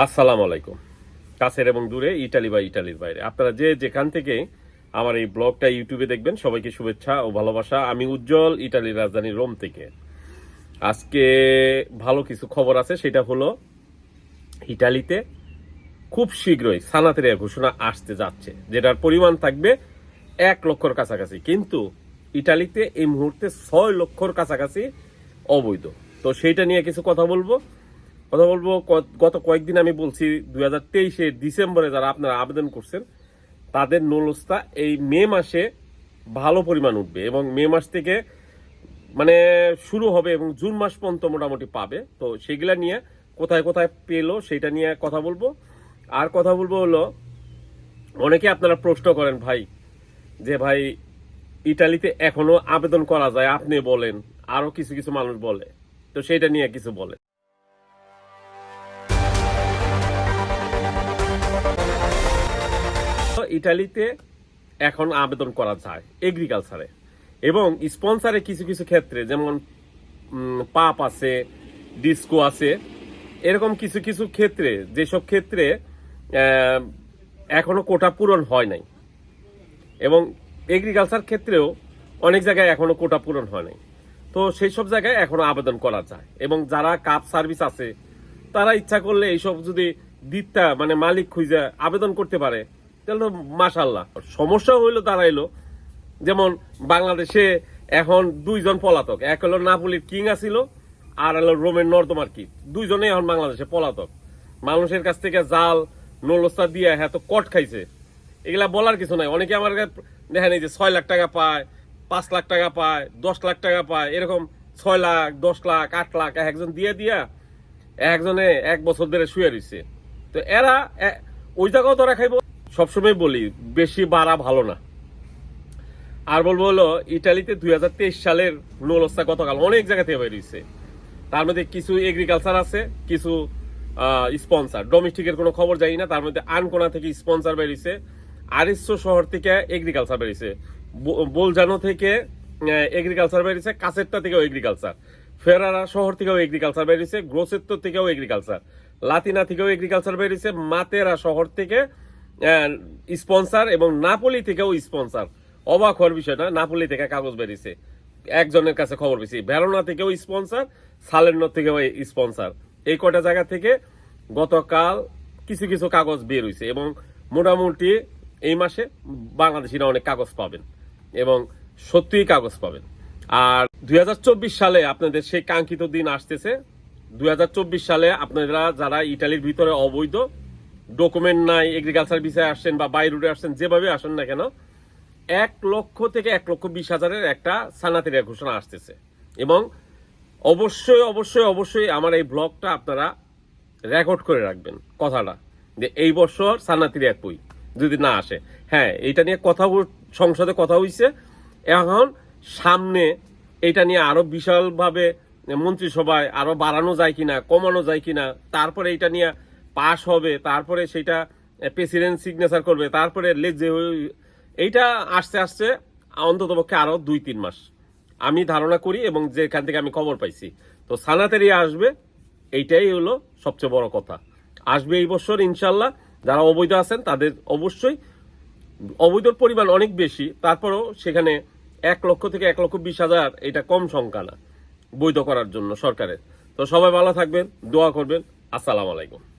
আসসালামু আলাইকুম। কাছের এবং দূরে, ইটালি বা ইটালির বাইরে। আপনারা যে যেখান থেকে আমার এই ব্লগটা ইউটিউবে দেখবেন, সবাইকে শুভেচ্ছা ও ভালোবাসা। আমি উজ্জ্বল, ইটালির রাজধানী রোম থেকে। আজকে ভালো কিছু খবর আছে, সেটা হলো ইটালিতে খুব শীঘ্রই সানাতেরিয়া ঘোষণা আসতে যাচ্ছে, যেটার পরিমাণ থাকবে এক লক্ষর কাছাকাছি। কিন্তু ইটালিতে এই মুহূর্তে ছয় লক্ষর কাছাকাছি অবৈধ। তো সেইটা নিয়ে কিছু কথা বলব। কথা বলব গত কয়েকদিন আমি বলছি, দুই হাজার তেইশে ডিসেম্বরে যারা আপনারা আবেদন করছেন, তাদের নলস্তা এই মে মাসে ভালো পরিমাণ উঠবে এবং মে মাস থেকে মানে শুরু হবে এবং জুন মাস পর্যন্ত মোটামুটি পাবে। তো সেগুলা নিয়ে কোথায় কোথায় পেল সেটা নিয়ে কথা বলব। আর কথা বলব হলো, অনেকে আপনারা প্রশ্ন করেন, ভাই, যে ভাই, ইটালিতে এখনও আবেদন করা যায়? আপনি বলেন, আরও কিছু কিছু মানুষ বলে। তো সেটা নিয়ে কিছু বলে। ইটালিতে এখন আবেদন করা যায় এগ্রিকালচারে এবং স্পন্সারে কিছু কিছু ক্ষেত্রে যেমন পাপ আছে ডিস্কো আছে এরকম কিছু কিছু ক্ষেত্রে যেসব ক্ষেত্রে আহ, এখনও কোটা পূরণ হয় নাই। এবং এগ্রিকালচার ক্ষেত্রেও অনেক জায়গায় এখনও কোটা পূরণ হয় নাই। তো সেই সব জায়গায় এখনও আবেদন করা যায়। এবং যারা কাপ সার্ভিস আছে তারা ইচ্ছা করলে এইসব যদি দিকটা মানে মালিক খুঁজে আবেদন করতে পারে তাহলে তো মাসাল্লাহ সমস্যা হইল, দাঁড়াইলো। যেমন বাংলাদেশে এখন দুইজন পলাতক। এক হলো নাপুলির কিং আছিল, আর হলো রোমের নর্দমার কি। দুইজনেই এখন বাংলাদেশে পলাতক। মানুষের কাছ থেকে জাল, নলস্তা দিয়ে হ্যাঁ তো কট খাইছে। এগুলা বলার কিছু নাই। অনেকে আমার দেখেন এই যে ছয় লাখ টাকা পায়, পাঁচ লাখ টাকা পায়, দশ লাখ টাকা পায়, এরকম ছয় লাখ, দশ লাখ, আট লাখ একজন দিয়ে দিয়া একজনে এক বছর ধরে শুয়ে রয়েছে তো এরা ওই জায়গাও তোরা খাইব। সবসময় বলি, বেশি বাড়া ভালো না। আর বলব হলো, ইটালিতে দুই হাজার তেইশ সালের নলস্তা গতকাল অনেক জায়গা থেকে বেরিয়েছে তার মধ্যে কিছু এগ্রিকালচার আছে, কিছু স্পন্সার ডোমেস্টিকের কোনো খবর যাই না, তার মধ্যে আনকোনা থেকে স্পন্সার বেরিয়েছে আরিস্য শহর থেকে এগ্রিকালচার বেরিয়েছে বোলজানো থেকে এগ্রিকালচার বেরিয়েছে কাছেরটা থেকেও এগ্রিকালচার ফেরারা শহর থেকেও এগ্রিকালচার বেরিয়েছে গ্রোসেত্তর থেকেও এগ্রিকালচার লাতিনা থেকেও এগ্রিকালচার বেরিয়েছে মাতেরা শহর থেকে স্পন্সার এবং নাপলি থেকেও স্পন্সার অবাক হওয়ার বিষয়টা নাপলি থেকে কাগজ বেরিয়েছে। একজনের কাছে খবর পেয়েছি। ভেরোনা থেকেও স্পন্সার সালেন্নো থেকেও স্পন্সার এই কটা জায়গা থেকে গতকাল কিছু কিছু কাগজ বের হয়েছে এবং মোটামুটি এই মাসে বাংলাদেশিরা অনেক কাগজ পাবেন এবং সত্যিই কাগজ পাবেন। আর দুই হাজার চব্বিশ সালে আপনাদের সেই কাঙ্ক্ষিত দিন আসতেছে। দুই হাজার চব্বিশ সালে আপনারা যারা ইটালির ভিতরে অবৈধ ডকুমেন্ট নাই এগ্রিকালচার বিষয়ে আসছেন বা বাই রুটে আসছেন যেভাবে আসেন না কেন, এক লক্ষ থেকে এক লক্ষ বিশ হাজারের একটা সানাতেরিয়া ঘোষণা আসতেছে। এবং অবশ্যই অবশ্যই অবশ্যই আমার এই ব্লগটা আপনারা রেকর্ড করে রাখবেন কথাটা, যে এই বছর সানাতিরিয়া কই যদি না আসে। হ্যাঁ এটা নিয়ে কথা সংসদে কথা হইছে। এখন সামনে এটা নিয়ে আরও বিশালভাবে মন্ত্রিসভায় আরও বাড়ানো যায় কিনা, কমানো যায় কিনা, তারপরে এটা নিয়ে পাশ হবে, তারপরে সেটা প্রেসিডেন্ট সিগনেচার করবে, তারপরে লেজে এইটা আসতে আসতে অন্তত পক্ষে আরও দুই, তিন মাস। আমি ধারণা করি এবং যেখান থেকে আমি খবর পাইছি। তো সানাতেরই আসবে, এইটাই হলো সবচেয়ে বড় কথা। আসবে এই বছর ইনশাল্লাহ, যারা অবৈধ আছেন তাদের অবশ্যই অবৈধর পরিমাণ অনেক বেশি, তারপরেও সেখানে এক লক্ষ থেকে এক লক্ষ বিশ হাজার এটা কম সংখ্যা না, বৈধ করার জন্য সরকারের। তো সবাই ভালো থাকবেন, দোয়া করবেন, আসসালামু আলাইকুম।